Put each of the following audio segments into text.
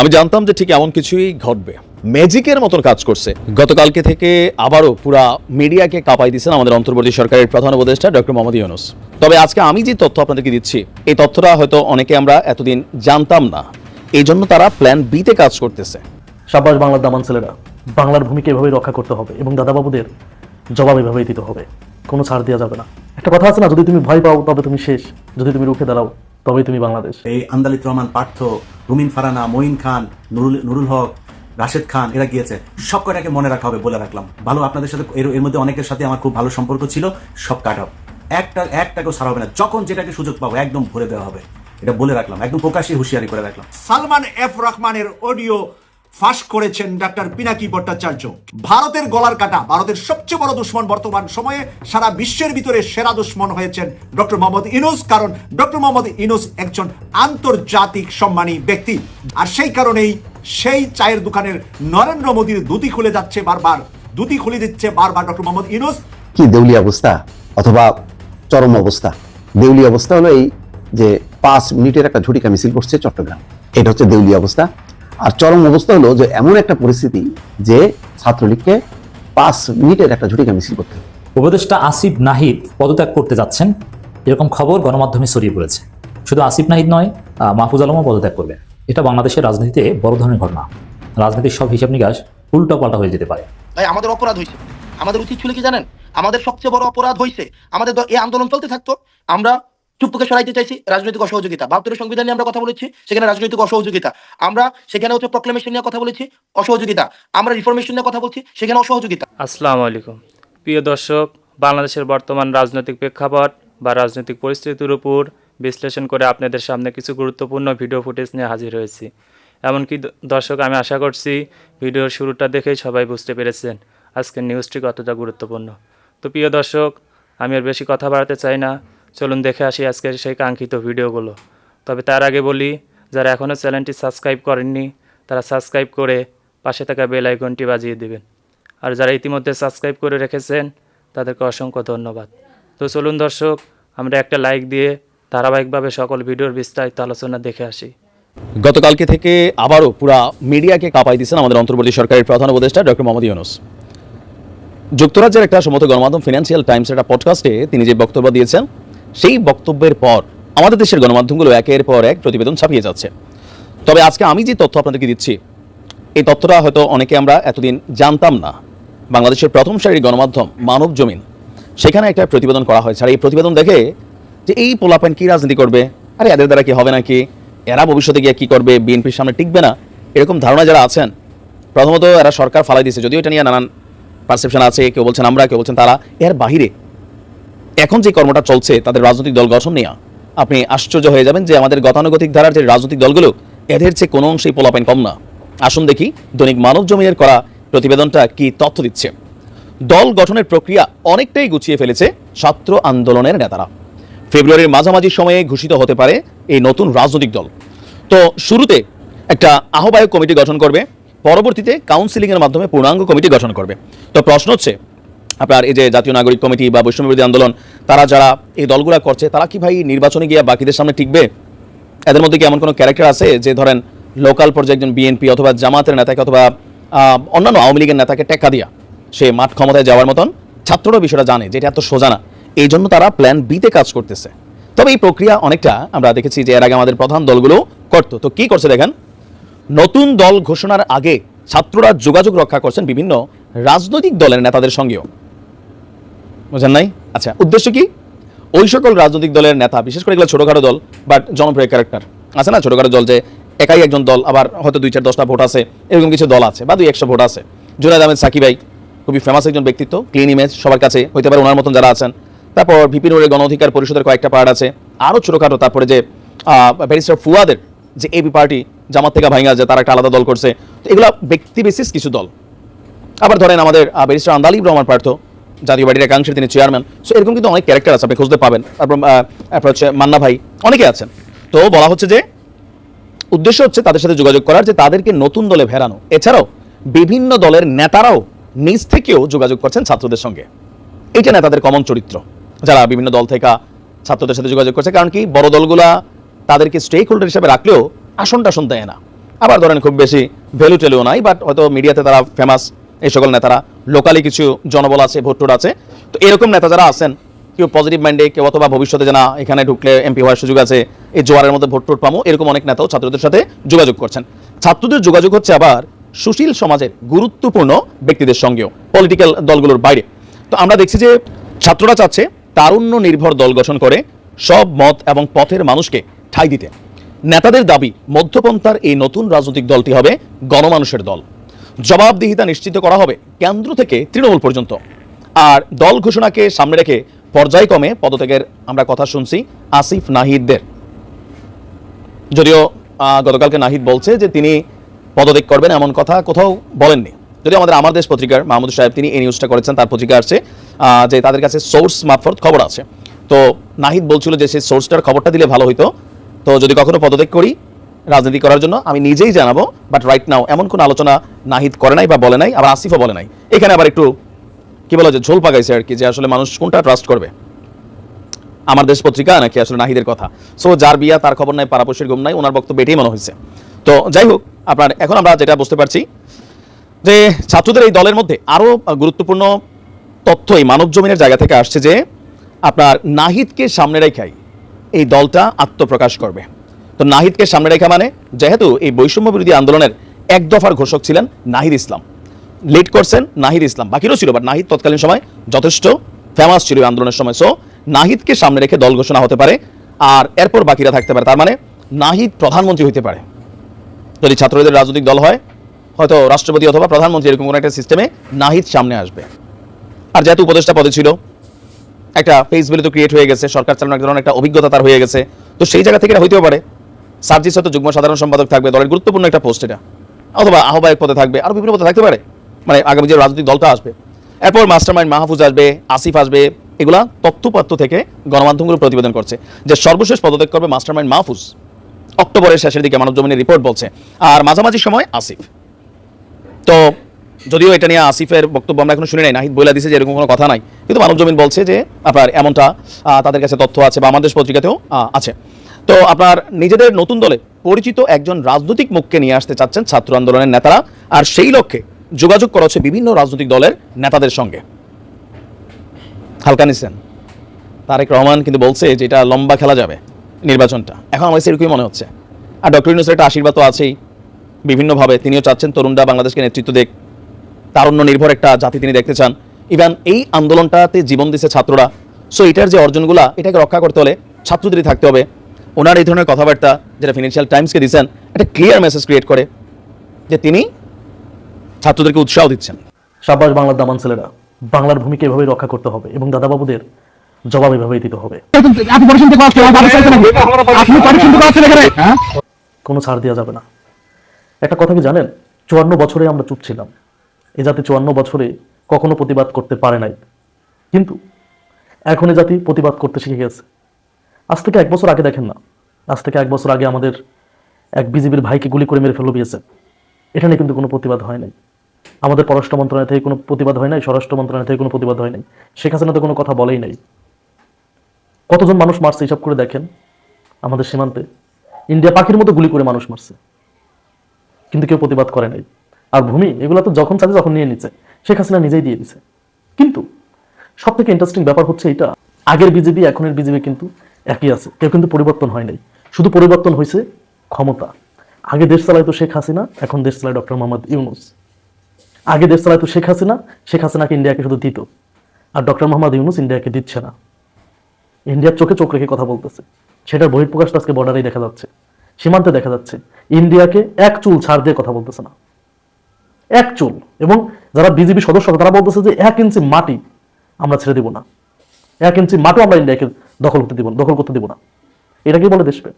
আমি জানতাম যে ঠিক এমন কিছুই ঘটবে। ম্যাজিকের মতন কাজ করছে। গতকালকে থেকে আবারও পুরা মিডিয়াকে কাঁপাই দিচ্ছেন আমাদের অন্তর্বর্তী সরকারের প্রধান উপদেষ্টা ডক্টর মোহাম্মদ ইউনুস। তবে আজকে আমি যে তথ্য আপনাদেরকে দিচ্ছি, এই তথ্যটা হয়তো অনেকে আমরা এতদিন জানতাম না। এই জন্য তারা প্ল্যান বিতে কাজ করতেছে। সাব্বাস বাংলার দামান ছেলেরা, বাংলার ভূমিকা এভাবেই রক্ষা করতে হবে এবং দাদাবাবুদের জবাব এভাবেই দিতে হবে। কোনো ছাড় দেওয়া যাবে না। একটা কথা আছে না, যদি তুমি ভয় পাও তবে তুমি শেষ, যদি তুমি রুখে দাঁড়াও। তবেই তুমি বাংলাদেশ। এই আন্দালিত রহমান পার্থ রুমিন ফারানা মঈন খান নুরুল নুরুল হক রাশেদ খান এরা গিয়েছে। সব কয়টাকে মনে রাখা হবে বলে রাখলাম। ভালো আপনাদের সাথে এর এর মধ্যে অনেকের সাথে আমার খুব ভালো সম্পর্ক ছিল সব কাট আপ একটা একটাকেও ছাড়া হবে না। যখন যেটাকে সুযোগ পাবো একদম ভরে দেওয়া হবে। এটা বলে রাখলাম একদম প্রকাশ্যে হুঁশিয়ারি করে রাখলাম। সালমান এফ রহমানের অডিও ফাঁস করেছেন ডাক্তার পিনাকি ভট্টাচার্য। ভারতের গলার কাটা, ভারতের সবচেয়ে বড় দুশ্মন বর্তমান সময়ে সারা বিশ্বের ভিতরে সেরা দুশ্মন হয়েছেন ডক্টর মোহাম্মদ ইনুস কারণ ডক্টর মোহাম্মদ ইনুস একজন আন্তর্জাতিক সম্মানী ব্যক্তি। আর সেই কারণেই সেই চায়ের দোকানের নরেন্দ্র মোদীর দুটি খুলে যাচ্ছে বারবার। দুটি খুলে দিচ্ছে বারবার ডক্টর মোহাম্মদ ইনুস কি দেউলি অবস্থা অথবা চরম অবস্থা? দেউলি অবস্থা হলো এই যে পাঁচ মিনিটের একটা ঝুটিকা মিছিল করছে, চট্টগ্রাম। এটা হচ্ছে দেউলি অবস্থা। আর চরম অবস্থা হলো যে এমন একটা পরিস্থিতি যে ছাত্রলীগকে পাঁচ মিনিটের একটা ঝুটিকা মিছিল করতে উপদেষ্টা আসিফ নাহিদ পদত্যাগ করতে যাচ্ছেন। এরকম খবর গণমাধ্যমে ছড়িয়ে পড়েছে। শুধু আসিফ নাহিদ নয় আহ, মাহফুজ আলমও পদত্যাগ করবেন। এটা বাংলাদেশের রাজনীতিতে বড় ধরনের ঘটনা। রাজনীতির সব হিসাব নিকাশ উল্টো পাল্টা হয়ে যেতে পারে। তাই আমাদের অপরাধ হয়েছে। আমাদের উচিত ছিল কি জানেন? আমাদের সবচেয়ে বড় অপরাধ হয়েছে। আমাদের এই আন্দোলন চলতে থাকতো। আমরা চুপ্পুকে সরাইতে চাইছি, রাজনৈতিক অসহযোগিতা। বাহাত্তরের সংবিধান নিয়ে আমরা কথা বলেছি, সেখানে রাজনৈতিক অসহযোগিতা। আমরা সেখানে হচ্ছে প্রক্লেমেশন নিয়ে কথা বলেছি, অসহযোগিতা। আমরা রিফরমেশন নিয়ে কথা বলছি, সেখানে অসহযোগিতা। আসসালামু আলাইকুম। প্রিয় দর্শক, বাংলাদেশের বর্তমান রাজনৈতিক প্রেক্ষাপট বা রাজনৈতিক পরিস্থিতির উপর বিশ্লেষণ করে আপনাদের সামনে কিছু গুরুত্বপূর্ণ ভিডিও ফুটেজ নিয়ে হাজির হয়েছি। এমনকি দর্শক, আমি আশা করছি ভিডিওর শুরুটা দেখেই সবাই বুঝতে পেরেছেন আজকের নিউজটি কতটা গুরুত্বপূর্ণ। তো প্রিয় দর্শক, আমি আর বেশি কথা বাড়াতে চাই না। চলুন দেখে আসি আজকের সেই কাঙ্ক্ষিত ভিডিওগুলো। তবে তার আগে বলি, যারা এখনও চ্যানেলটি সাবস্ক্রাইব করেননি, তারা সাবস্ক্রাইব করে পাশে থাকা বেল আইকনটি বাজিয়ে দেবেন। আর যারা ইতিমধ্যে সাবস্ক্রাইব করে রেখেছেন, তাদেরকে অসংখ্য ধন্যবাদ। তো চলুন দর্শক, আমরা একটা লাইক দিয়ে ধারাবাহিকভাবে সকল ভিডিওর বিস্তারিত আলোচনা দেখে আসি। গতকালকে থেকে আবারও পুরা মিডিয়াকে কাঁপাই দিচ্ছেন আমাদের অন্তর্বর্তী সরকারের প্রধান উপদেষ্টা ডক্টর মোহাম্মদ ইউনুস। যুক্তরাজ্যের একটা সমত গণমাধ্যম ফিনান্সিয়াল টাইমস একটা পডকাস্টে তিনি যে বক্তব্য দিয়েছেন সেই বক্তব্যের পর আমাদের দেশের গণমাধ্যমগুলো একের পর এক প্রতিবেদন ছাপিয়ে যাচ্ছে। তবে আজকে আমি যে তথ্য আপনাদেরকে দিচ্ছি, এই তথ্যটা হয়তো অনেকে আমরা এতদিন জানতাম না। বাংলাদেশের প্রথম সারির গণমাধ্যম মানব জমিন, সেখানে একটা প্রতিবেদন করা হয়েছে। আর এই প্রতিবেদন দেখে যে এই পোলাপেন কি রাজনীতি করবে? আরে এদের দ্বারা কি হবে নাকি? এরা ভবিষ্যতে গিয়ে কী করবে? বিএনপির সামনে টিকবে না? এরকম ধারণা যারা আছেন, প্রথমত এরা সরকার ফালাই দিয়েছে, যদিও এটা নিয়ে নানান পারসেপশন আছে, কেউ বলছেন আমরা, কেউ বলছেন তারা। এর বাহিরে এখন যে কর্মটা চলছে তাদের রাজনৈতিক দল গঠন নিয়ে, আপনি আশ্চর্য হয়ে যাবেন যে আমাদের গতানুগতিক ধারার যে রাজনৈতিক দলগুলো, এদের চেয়ে কোনো অংশেই পোলাপাইন কম না। আসুন দেখি দৈনিক মানব জমিনের করা প্রতিবেদনটা কি তথ্য দিচ্ছে। দল গঠনের প্রক্রিয়া অনেকটাই গুছিয়ে ফেলেছে ছাত্র আন্দোলনের নেতারা। ফেব্রুয়ারির মাঝামাঝি সময়ে ঘোষিত হতে পারে এই নতুন রাজনৈতিক দল। তো শুরুতে একটা আহ্বায়ক কমিটি গঠন করবে, পরবর্তীতে কাউন্সিলিংয়ের মাধ্যমে পূর্ণাঙ্গ কমিটি গঠন করবে। তো প্রশ্ন হচ্ছে আপনার এই যে জাতীয় নাগরিক কমিটি বা বৈষম্যবিরোধী আন্দোলন, তারা যারা এই দলগুলা করছে, তারা কি ভাই নির্বাচনে গিয়ে বাকিদের সামনে টিকবে? এদের মধ্যে কি এমন কোনো ক্যারেক্টার আছে যে ধরেন লোকাল পর্যায়ে একজন বিএনপি অথবা জামাতের নেতাকে অথবা অন্যান্য আওয়ামী লীগের নেতাকে টেক্কা দিয়া সে মাঠ ক্ষমতায় যাওয়ার মতন? ছাত্ররা বিষয়টা জানে যে এটা এত সোজা না। এই জন্য তারা প্ল্যান বিতে কাজ করতেছে। তবে এই প্রক্রিয়া অনেকটা আমরা দেখেছি যে এর আগে আমাদের প্রধান দলগুলো করতো। তো কি করছে দেখেন? নতুন দল ঘোষণার আগে ছাত্ররা যোগাযোগ রক্ষা করছেন বিভিন্ন রাজনৈতিক দলের নেতাদের সঙ্গেও। বুঝেন নাই? আচ্ছা উদ্দেশ্য কি? ওই সকল রাজনৈতিক দলের নেতা, বিশেষ করে এগুলো ছোটখাটো দল বাট জনপ্রিয় ক্যারেক্টার আছে না ছোটখাটো দল যে একাই একজন দল, আবার হয়তো দুই চার দশটা ভোট আছে, এরকম কিছু দল আছে, বা দুই একশো ভোট আছে। জুনায়দ আহমেদ সাকিব ভাই, খুবই ফেমাস একজন ব্যক্তিত্ব ক্লিন ইমেজ সবার কাছে হইতে পারে ওনার মতন যারা আছেন। তারপর ভিপি নুরের গণ অধিকার পরিষদের কয়েকটা পার্ট আছে। আরও ছোটখাটো, তারপরে যে ব্যারিস্টার ফুয়াদের যে এবি পার্টি জামাত থেকে ভাঙা যে তারা একটা আলাদা দল করছে। তো এগুলো ব্যক্তি বেসিস কিছু দল। আবার ধরেন আমাদের ব্যারিস্টার আন্দালিব রহমান পার্থ জাতীয় পার্টির একাংশের তিনি চেয়ারম্যান সো এরকম কিন্তু অনেক ক্যারেক্টার আছে, আপনি খুঁজতে পাবেন। তারপর তারপর হচ্ছে মান্না ভাই, অনেকে আছেন। তো বলা হচ্ছে যে, উদ্দেশ্য হচ্ছে তাদের সাথে যোগাযোগ করার যে তাদেরকে নতুন দলে ভেড়ানো এছাড়াও, বিভিন্ন দলের নেতারাও নিজ থেকেও যোগাযোগ করছেন ছাত্রদের সঙ্গে। এটা নেতাদের কমন চরিত্র। যারা বিভিন্ন দল থেকে ছাত্রদের সাথে যোগাযোগ করছে, কারণ কি বড় দলগুলা তাদেরকে স্টেক হোল্ডার হিসেবে রাখলেও আসন টাসন দেয় না। আবার ধরেন খুব বেশি ভ্যালু টেলুও নাই বাট হয়তো মিডিয়াতে তারা ফেমাস এই সকল নেতারা লোকালি কিছু জনবল আছে ভোটটোট আছে। তো এরকম নেতা যারা আছেন, কেউ পজিটিভ মাইন্ডে কেউ অথবা ভবিষ্যতে জানা এখানে ঢুকলে এমপি হওয়ার সুযোগ আছে, এই জোয়ারের মধ্যে ভোট টোট পামো, এরকম অনেক নেতাও ছাত্রদের সাথে যোগাযোগ করছেন। ছাত্রদের যোগাযোগ হচ্ছে আবার সুশীল সমাজের গুরুত্বপূর্ণ ব্যক্তিদের সঙ্গেও পলিটিক্যাল দলগুলোর বাইরে। তো আমরা দেখছি যে ছাত্ররা চাচ্ছে তারুণ্য নির্ভর দল গঠন করে সব মত এবং পথের মানুষকে ঠাঁই দিতে। নেতাদের দাবি, মধ্যপন্থার এই নতুন রাজনৈতিক দলটি হবে গণমানুষের দল। জবাবদিহিতা নিশ্চিত করা হবে কেন্দ্র থেকে তৃণমূল পর্যন্ত। আর দল ঘোষণাকে সামনে রেখে পর্যায়ক্রমে পদত্যাগের আমরা কথা শুনছি আসিফ নাহিদদের। যদিও গতকালকে নাহিদ বলছে যে তিনি পদত্যাগ করবেন এমন কথা কোথাও বলেননি। যদিও আমাদের আমার দেশ পত্রিকার মাহমুদ সাহেব তিনি এই নিউজটা করেছেন, তার পত্রিকা আসছে যে তাদের কাছে সোর্স মারফত খবর আছে। তো নাহিদ বলছিল যে সেই সোর্সটার খবরটা দিলে ভালো হতো তো যদি কখনো পদত্যাগ করি রাজনীতি করার জন্য আমি নিজেই জানাব বাট রাইট নাও এমন কোনো আলোচনা নাহিদ করে নাই বা বলে নাই, আবার আসিফও বলে নাই। এখানে আবার একটু, কি বলা যায় ঝোল পাকাইছে আর কি, যে আসলে মানুষ কোনটা ট্রাস্ট করবে? আমার দেশ পত্রিকা নাকি আসলে নাহিদের কথা? সো যার বিয়া তার খবর নাই পারাপশের গুম নাই, ওনার বক্তব্য এটাই মনে হয়েছে। তো, যাই হোক, আপনার, এখন আমরা যেটা বুঝতে পারছি, যে ছাত্রদের এই দলের মধ্যে আরও গুরুত্বপূর্ণ তথ্য এই মানব জমিনের জায়গা থেকে আসছে যে আপনার নাহিদকে সামনে রেখাই এই দলটা আত্মপ্রকাশ করবে। তো নাহিদকে সামনে রেখা মানে যেহেতু এই বৈষম্য বিরোধী আন্দোলনের এক দফার ঘোষক ছিলেন নাহিদ ইসলাম। লিড করছেন নাহিদ ইসলাম। বাকিরও ছিল বাট নাহিদ তৎকালীন সময় যথেষ্ট ফেমাস ছিল এই আন্দোলনের সময়। সো নাহিদকে সামনে রেখে দল ঘোষণা হতে পারে আর এরপর বাকিরা থাকতে পারে। তার মানে নাহিদ প্রধানমন্ত্রী হতে পারে। যদি ছাত্রদের রাজনৈতিক দল হয়, হয়তো রাষ্ট্রপতি অথবা প্রধানমন্ত্রী এরকম কোনো একটা সিস্টেমে নাহিদ সামনে আসবে। আর যেহেতু উপদেষ্টা পদে ছিল, একটা ফেস ভ্যালু তো ক্রিয়েট হয়ে গেছে, সরকার চালানোর ধরনের একটা অভিজ্ঞতা তার হয়ে গেছে। তো সেই জায়গা থেকে হইতেও পারে। সার্জিস হয়তো যুগ্ম সাধারণ সম্পাদক থাকবে, দলের গুরুত্বপূর্ণ একটা পোস্ট এটা। অথবা আহ্বায়ক পদে থাকবে আরও বিভিন্ন পদে থাকতে পারে। মানে আগামী যে রাজনৈতিক দলটা আসবে। এরপর মাস্টারমাইন্ড মাহফুজ আসবে, আসিফ আসবে, এগুলা তথ্যপাত্র থেকে গণমাধ্যমগুলো প্রতিবেদন করছে যে সর্বশেষ পদত্যাগ করবে মাস্টারমাইন্ড মাহফুজ। অক্টোবরের শেষের দিকে মানব জমিনের রিপোর্ট বলছে। আর মাঝামাঝি সময় আসিফ। তো যদিও এটা নিয়ে আসিফের বক্তব্য আমরা এখনও শুনি নাই, নাহিদ বইলা দিছে যে এরকম কোনো কথা নাই। কিন্তু মানব জমিন বলছে যে আপনার এমনটা তাদের কাছে তথ্য আছে বা আমাদের পত্রিকাতেও আছে। তো আপনার নিজেদের নতুন দলে পরিচিত একজন রাজনৈতিক মুখকে নিয়ে আসতে চাচ্ছেন ছাত্র আন্দোলনের নেতারা। আর সেই লক্ষ্যে যোগাযোগ করা হচ্ছে বিভিন্ন রাজনৈতিক দলের নেতাদের সঙ্গে। হালকা নিছেন। তারেক রহমান কিন্তু বলছে যে এটা লম্বা খেলা যাবে নির্বাচনটা। এখন আমার সেরকমই মনে হচ্ছে। আর ডক্টর ইউনুসের একটা আশীর্বাদ তো আছেই। বিভিন্নভাবে তিনিও চাচ্ছেন তরুণরা বাংলাদেশকে নেতৃত্ব দেখ তারুণ্য নির্ভর একটা জাতি তিনি দেখতে চান। ইভেন, এই আন্দোলনটাতে জীবন দিছে ছাত্ররা। সো এটার যে অর্জনগুলা, এটাকে রক্ষা করতে হলে ছাত্রদেরই থাকতে হবে। ওনার এই ধরনের কথাবার্তা যেটা ফিনান্সিয়াল টাইমসকে দিচ্ছেন একটা ক্লিয়ার মেসেজ ক্রিয়েট করে যে তিনি ছাত্রদেরকে উৎসাহ দিচ্ছেন। সাব্বাস বাংলার দামান ছেলেরা, বাংলার ভূমিকে এভাবেই রক্ষা করতে হবে এবং দাদাবাবুদের জবাব এভাবেই দিতে হবে। কোনো ছাড় দেওয়া যাবে না। একটা কথা কি জানেন? চুয়ান্ন বছরে আমরা চুপ ছিলাম। এ জাতি চুয়ান্ন বছরে কখনো প্রতিবাদ করতে পারে নাই। কিন্তু এখন এ জাতি প্রতিবাদ করতে শিখে গেছে। আজ থেকে এক বছর আগে দেখেন না। আজ থেকে এক বছর আগে আমাদের এক বিজেপির ভাইকে গুলি করে মেরে ফেলো বিয়েছে এখানে কিন্তু কোনো প্রতিবাদ হয় নাই। আমাদের পররাষ্ট্র মন্ত্রণালয় থেকে কোনো প্রতিবাদ হয় নাই, স্বরাষ্ট্র মন্ত্রণালয় থেকে কোনো প্রতিবাদ হয় নাই। শেখ হাসিনা তো কোনো কথা বলেই নাই। কতজন মানুষ মারছে হিসাব করে দেখেন আমাদের সীমান্তে। ইন্ডিয়া পাখির মতো গুলি করে মানুষ মারছে। কিন্তু কেউ প্রতিবাদ করে নাই। আর ভূমি, এগুলো তো যখন চাচ্ছে যখন নিয়ে নিচ্ছে শেখ হাসিনা নিজেই দিয়ে দিছে। কিন্তু সব থেকে ইন্টারেস্টিং ব্যাপার হচ্ছে এটা। আগের বিজেপি এখনের বিজেপি কিন্তু একই আছে। কেউ কিন্তু পরিবর্তন হয় নাই। শুধু পরিবর্তন হয়েছে ক্ষমতা। আগে দেশ চালাইতো শেখ হাসিনা, এখন দেশ চালায় ডক্টর মোহাম্মদ ইউনুস। আগে দেশ চালাইতো শেখ হাসিনা, শেখ হাসিনাকে ইন্ডিয়াকে শুধু দিত। আর ডক্টর মোহাম্মদ ইউনুস ইন্ডিয়াকে দিচ্ছে না। ইন্ডিয়ার চোখে চোখ রেখে কথা বলতেছে। সেটার বহিঃপ্রকাশ তো আজকে বর্ডারেই দেখা যাচ্ছে। সীমান্তে দেখা যাচ্ছে। ইন্ডিয়াকে এক চুল ছাড় দিয়ে কথা বলতেছে না। এক চুল। এবং যারা বিজেপি সদস্য, তারা বলতেছে যে এক ইঞ্চি মাটি আমরা ছেড়ে দিব না। এক ইঞ্চি মাটিও আমরা ইন্ডিয়াকে দখল করতে দিব দখল করতে দিব না। এটা কি বলে দেশপ্রেম?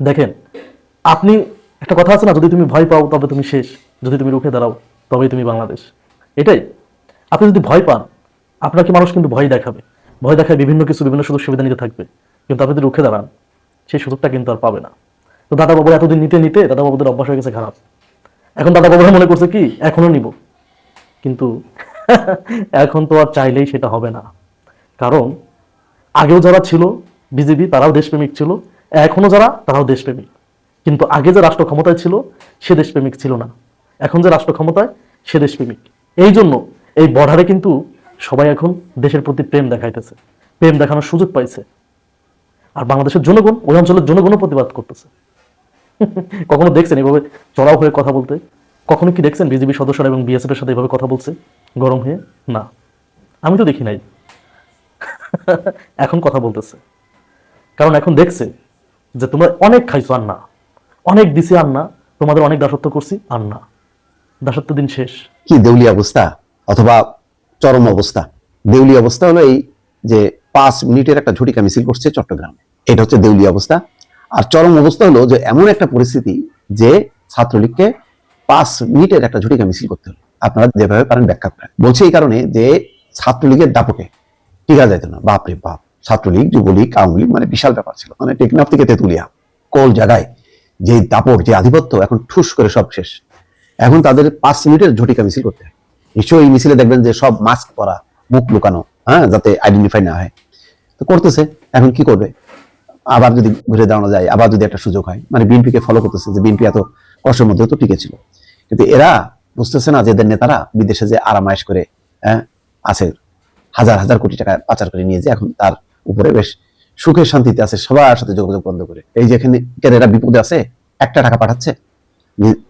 দেখেন, আপনি একটা কথা আছে না, যদি তুমি ভয় পাও তবে তুমি শেষ, যদি তুমি রুখে দাঁড়াও তবেই তুমি বাংলাদেশ। এটাই, আপনি যদি ভয় পান আপনাকে মানুষ কিন্তু ভয় দেখাবে? ভয় দেখায় বিভিন্ন কিছু, বিভিন্ন সুযোগ সুবিধা নিতে থাকবে। কিন্তু আপনি যদি রুখে দাঁড়ান, সেই সুযোগটা কিন্তু আর পাবে না। তো দাদা বাবু এতদিন নিতে নিতে দাদা বাবুদের অভ্যাস হয়ে গেছে খারাপ। এখন দাদা বাবুরা মনে করছে কি এখনও নিব। কিন্তু এখন তো আর চাইলেই সেটা হবে না। কারণ আগেও যারা ছিল, বিজেপি তারাও দেশপ্রেমিক ছিল, এখনও যারা তারাও দেশপ্রেমিক। কিন্তু আগে যে রাষ্ট্র ক্ষমতায় ছিল, সে দেশপ্রেমিক ছিল না। এখন যে রাষ্ট্র ক্ষমতায়, সে দেশপ্রেমিক। এই জন্য এই বর্ডারে কিন্তু সবাই এখন দেশের প্রতি প্রেম দেখাইতেছে। প্রেম দেখানোর সুযোগ পাইছে। আর বাংলাদেশের জনগণ, ওই অঞ্চলের জনগণও প্রতিবাদ করতেছে। কখনো দেখছেন এভাবে চড়াও হয়ে কথা বলতে? কখনো কি দেখছেন বিজেপি সদস্যরা এবং বিএসএফ এর সাথে এভাবে কথা বলছে? গরম হয়ে? না। আমি তো দেখি নাই। এখন কথা বলতেছে। কারণ এখন দেখছে যে তোমরা অনেক খাইছো আর না অনেক দিছি আর না তোমাদের অনেক দাসত্ব করছি আর না দাসত্ব দিন শেষ। কি দেউলি অবস্থা? অথবা চরম অবস্থা? দেউলি অবস্থা হলো এই যে পাঁচ মিনিটের একটা ঝটিকা মিছিল করছে চট্টগ্রামে। এটা হচ্ছে দেউলি অবস্থা। আর চরম অবস্থা হলো যে এমন একটা পরিস্থিতি যে ছাত্রলীগকে পাঁচ মিনিটের একটা ঝটিকা মিছিল করতে হলো। আপনারা যেভাবে পারেন ব্যাখ্যা করেন। বলছি এই কারণে যে ছাত্রলীগের দাপটে টিকা যেত না। বাপরে বাপ, ছাত্রলীগ, যুবলীগ, আওয়ামী লীগ মানে বিশাল ব্যাপার ছিল। মানে টেকনাফ থেকে তেতুলিয়া, কোল জায়গায় যে দাপট, যে আধিপত্য, এখন ঠুস করে সব শেষ। এখন তাদের পাঁচ মিনিটের ঝটিকা মিছিল করতে হয়। নিশ্চয়ই এই মিছিলে দেখবেন যে সব মাস্ক পরা, মুখ লুকানো হ্যাঁ যাতে আইডেন্টিফাই না হয়। তো করতেছে, এখন কি করবে? আবার যদি ঘুরে দাঁড়ানো যায়, আবার যদি একটা সুযোগ হয়। মানে বিএনপিকে ফলো করতেছে যে বিএনপি এত কষ্টের মধ্যে তো টিকে ছিল। কিন্তু এরা বুঝতেছে না যে এদের নেতারা বিদেশে যে আরামায়েশ করে হ্যাঁ আছে। হাজার হাজার কোটি টাকা পাচার করে নিয়ে যে এখন তার উপরে বেশ সুখে শান্তিতে আছে, সবার সাথে যোগাযোগ বন্ধ করে। এই যেখানে এরা বিপদে আছে, একটা টাকা পাঠাচ্ছে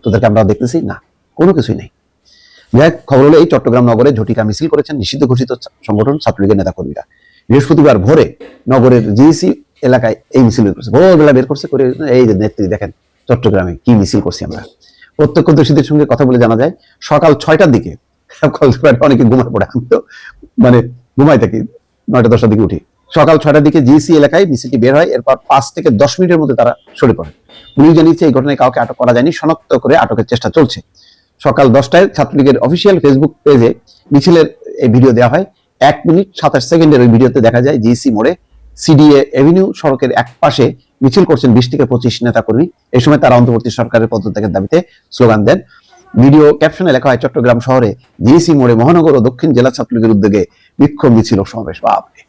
তোদেরকে আমরা দেখতেছি, না, কোনো কিছুই নেই। যাই খবর হলো এই চট্টগ্রাম নগরে ঝটিকা মিছিল করেছেন নিষিদ্ধ ঘোষিত সংগঠন ছাত্রলীগের নেতাকর্মীরা। বৃহস্পতিবার ভোরে নগরের জিসি এলাকায় এই মিছিল বের করছে। ভোরবেলা বের করছে, করে এই যে নেত্রী, দেখেন চট্টগ্রামে কি মিছিল করছি আমরা। প্রত্যক্ষদর্শীদের সঙ্গে কথা বলে জানা যায়, সকাল ছয়টার দিকে অনেকে ঘুমায় পড়ে। আমি তো মানে ঘুমাই থাকি, নয়টা দশটার দিকে উঠি। সকাল দিকে জিসি এলাকায় মিছিলটি বের হয়, এরপর পাঁচ থেকে দশ মিনিটের মধ্যে তারা সরে পড়ে। পুলিশ জানিয়েছে, এই ঘটনায় কাউকে আটক করা যায়নি, শনাক্ত করে আটকের চেষ্টা চলছে। সকাল দশটায় ছাত্রলীগের অফিসিয়াল ফেসবুক পেজে মিছিলের এই ভিডিও দেওয়া হয়। এক মিনিট সাতাশ সেকেন্ডের ওই ভিডিওতে দেখা যায়, জিসি মোড়ে সিডিএ এভিনিউ সড়কের এক পাশে মিছিল করছেন বিশ থেকে পঁচিশ নেতাকর্মী। এই সময় তারা অন্তর্বর্তী সরকারের পদত্যাগের দাবিতে স্লোগান দেন। ভিডিও ক্যাপশনে লেখা হয়, চট্টগ্রাম শহরে জিসি মোড়ে মহানগর ও দক্ষিণ জেলা ছাত্রলীগের উদ্যোগে বিক্ষোভ মিছিল সমাবেশ। বাপরে,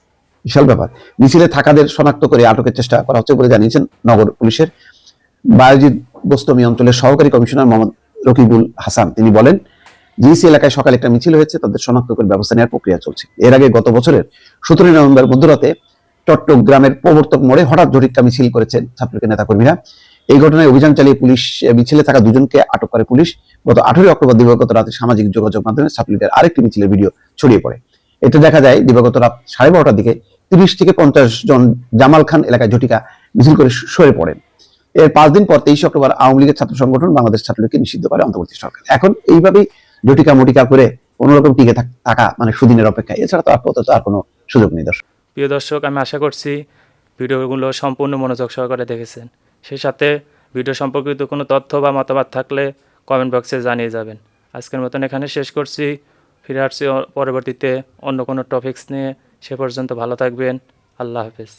বিশাল ব্যাপার। মিছিলে থাকাদের শনাক্ত করে আটকের চেষ্টা করা হচ্ছে বলে জানিয়েছেন নগর পুলিশের বায়োজিৎ বোস্তমি অঞ্চলের সহকারী কমিশনার মোহাম্মদ রকিবুল হাসান। তিনি বলেন জিসি এলাকায় সকালে একটা মিছিল হয়েছে, তাদের শনাক্ত করে ব্যবস্থা নেওয়ার প্রক্রিয়া চলছে। এর আগে গত বছরের সতেরোই নভেম্বর মধ্যরাতে চট্টগ্রামের প্রবর্তক মোড়ে হঠাৎ জটিকা মিছিল করেছেন ছাত্রলীগের নেতাকর্মীরা। এই ঘটনায় অভিযান চালিয়ে পুলিশ মিছিলে থাকা দুজনকে আটক করে পুলিশ। গত আঠারোই অক্টোবর দিবাগত রাতে সামাজিক যোগাযোগ মাধ্যমে ছাত্রলীগের আরেকটি মিছিলের ভিডিও ছড়িয়ে পড়ে। এতে দেখা যায়, দিবাগত রাত সাড়ে বারোটার দিকে তিরিশ থেকে পঞ্চাশ জন জামাল খান এলাকায় জটিকা মিছিল করে সরে পড়েন। এর পাঁচ দিন পর তেইশে অক্টোবর আওয়ামী লীগের ছাত্র সংগঠন বাংলাদেশ ছাত্রলীগকে নিষিদ্ধ করে অন্তর্বর্তী সরকার। এখন এইভাবেই জটিকা মটিকা করে কোন রকম টিকে থাকা মানে সুদিনের অপেক্ষা এছাড়া তো আপাতত আর কোনো সুযোগ নেই, দর্শক। প্রিয় দর্শক, আমি আশা করছি ভিডিওগুলো সম্পূর্ণ মনোযোগ সহকারে দেখেছেন। সেই সাথে ভিডিও সম্পর্কিত কোনো তথ্য বা মতামত থাকলে কমেন্ট বক্সে জানিয়ে যাবেন। আজকের মতন এখানে শেষ করছি। ফিরে আসছি পরবর্তীতে অন্য কোনো টপিকস নিয়ে। সে পর্যন্ত ভালো থাকবেন। আল্লাহ হাফেজ।